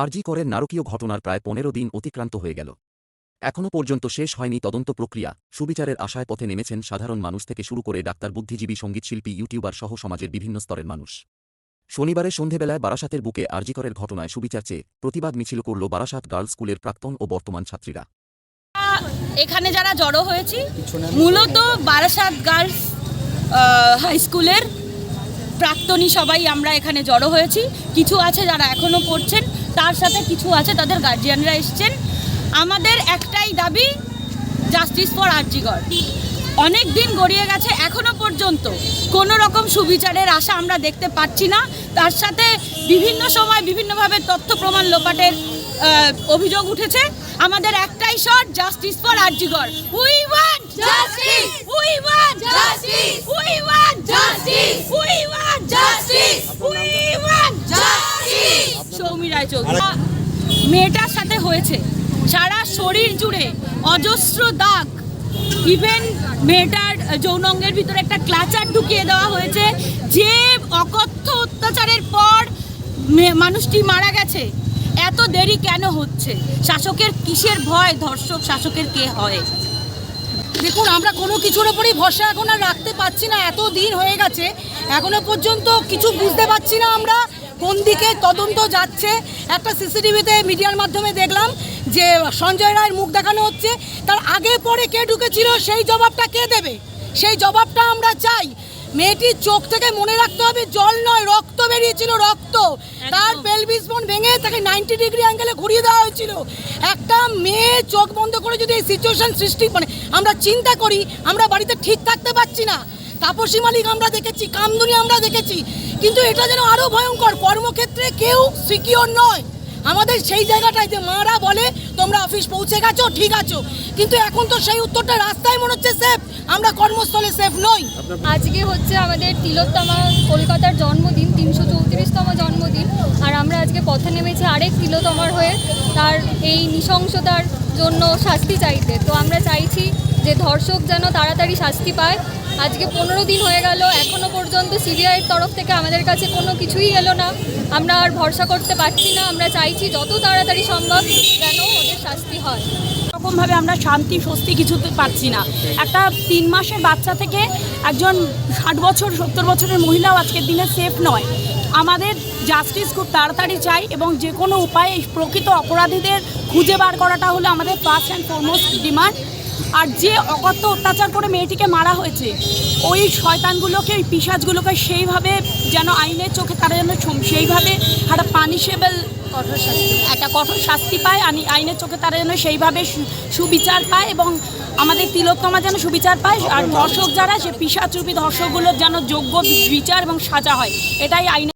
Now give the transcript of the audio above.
আরজি করের নারকীয় ঘটনার প্রায় পনেরো দিন অতিক্রান্ত হয়ে গেল। এখনও পর্যন্ত শেষ হয়নি তদন্ত প্রক্রিয়া, সুবিচারের আশায় পথে নেমেছেন সাধারণ মানুষ থেকে শুরু করে ডাক্তার, বুদ্ধিজীবী সঙ্গীতশিল্পী ইউটিউবার সহ সমাজের বিভিন্ন স্তরের মানুষ। শনিবারে সন্ধেবেলায় বারাসাতের বুকে আরজিকরের ঘটনায় সুবিচার চেয়ে প্রতিবাদ মিছিল করল বারাসাত গার্লস স্কুলের প্রাক্তন ও বর্তমান ছাত্রীরা। এখানে যারা জড়ো হয়েছি, মূলত বারাসাত গার্লস হাই স্কুলের প্রাক্তনী সবাই আমরা এখানে জড়ো হয়েছি। কিছু আছে যারা এখনও পড়ছেন তার সাথে কিছু আছে, তাদের গার্জিয়ানরা এসছেন। আমাদের একটাই দাবি জাস্টিস ফর আর্জিগর অনেক দিন গড়িয়ে গেছে এখনও পর্যন্ত। কোনো রকম সুবিচারের আশা আমরা দেখতে পাচ্ছি না। তার সাথে বিভিন্ন সময় বিভিন্নভাবে তথ্য প্রমাণ লোপাটের অভিযোগ উঠেছে। আমাদের একটাই shot justice for আর্জিগর we want justice we want justice we want justice we want justice we want justice Soumi Roychowdhury মেয়েটার সাথে হয়েছে। সারা শরীর জুড়ে অজস্র দাগ। ইভেন মেয়েটার যৌনাঙ্গের ভিতরে একটা ক্লাচার ঢুকিয়ে দেওয়া হয়েছে। যে অকথ্য অত্যাচারের পর মানুষটি মারা গেছে। এত দেরি কেন হচ্ছে? শাসকের কিসের ভয়? ধর্ষক, শাসকের কে হয়? দেখুন, আমরা কোনো কিছুর ওপরেই ভরসা এখন আর রাখতে পারছি না। এত দিন হয়ে গেছে। এখনও পর্যন্ত কিছু বুঝতে পারছি না আমরা। কোন দিকে তদন্ত যাচ্ছে একটা সিসিটিভিতে মিডিয়ার মাধ্যমে দেখলাম যে সঞ্জয় রায়ের মুখ দেখানো হচ্ছে। তার আগে পরে কে ঢুকেছিল সেই জবাবটা কে দেবে? সেই জবাবটা আমরা চাই। মেয়েটির চোখ থেকে মনে রাখতে হবে জল নয় রক্ত বেরিয়েছিল রক্ত। তার পেলভিস বোন ভেঙে তাকে নাইনটি ডিগ্রি অ্যাঙ্গেলে ঘুরিয়ে দেওয়া হয়েছিল। একটা মেয়ে চোখ বন্ধ করে যদি এই সিচুয়েশন সৃষ্টি মানে আমরা চিন্তা করি আমরা বাড়িতে ঠিক থাকতে পারছি না। তাপসী মালিক আমরা দেখেছি, কামদুনি আমরা দেখেছি। কিন্তু এটা যেন আরও ভয়ঙ্কর, কর্মক্ষেত্রে কেউ সিকিওর নয়। আমাদের সেই জায়গাটায় যে মারা বলে, তোমরা অফিস পৌঁছে গেছো, ঠিক আছো। কিন্তু এখন তো সেই উত্তরটা রাস্তায় মনে হচ্ছে সেফ আমরা কর্মস্থলে সেফ নই। আজকে হচ্ছে আমাদের তিলোত্তমা কলকাতার জন্মদিন, তিনশো চৌত্রিশতম জন্মদিন। আর আমরা আজকে পথে নেমেছি আরেক তিলোতমার হয়ে, তার এই নৃশংসতার জন্য শাস্তি চাইতে। তো আমরা চাইছি যে ধর্ষক যেন তাড়াতাড়ি শাস্তি পায় আজকে পনেরো দিন হয়ে গেল এখনও পর্যন্ত সিবিআইয়ের তরফ থেকে আমাদের কাছে কোনো কিছুই এলো না। আমরা আর ভরসা করতে পারছি না, আমরা চাইছি যত তাড়াতাড়ি সম্ভব যেন ওদের শাস্তি হয়। রকমভাবে আমরা শান্তি, স্বস্তি কিছুতে পাচ্ছি না। একটা তিন মাসের বাচ্চা থেকে একজন ষাট বছর, সত্তর বছরের মহিলাও আজকের দিনে সেফ নয়। আমাদের জাস্টিস খুব তাড়াতাড়ি চাই এবং যে কোনো উপায়ে প্রকৃত অপরাধীদের খুঁজে বার করাটা হলো আমাদের ফার্স্ট অ্যান্ড ফরমোস্ট ডিমান্ড আর যে অকথ্য অত্যাচার করে মেয়েটিকে মারা হয়েছে ওই শয়তানগুলোকে ওই পিসাজগুলোকে সেইভাবে যেন আইনের চোখে তারা যেন সেইভাবে একটা পানিশেবল কঠোর শাস্তি একটা কঠোর শাস্তি পায় আনি- আইনের চোখে তারা যেন সেইভাবে সুবিচার পায় এবং আমাদের তিলোত্তমা যেন সুবিচার পায় আর ধর্ষক যারা সে পিসাচুপি ধর্ষকগুলোর যেন যোগ্য বিচার এবং সাজা হয় এটাই আইনের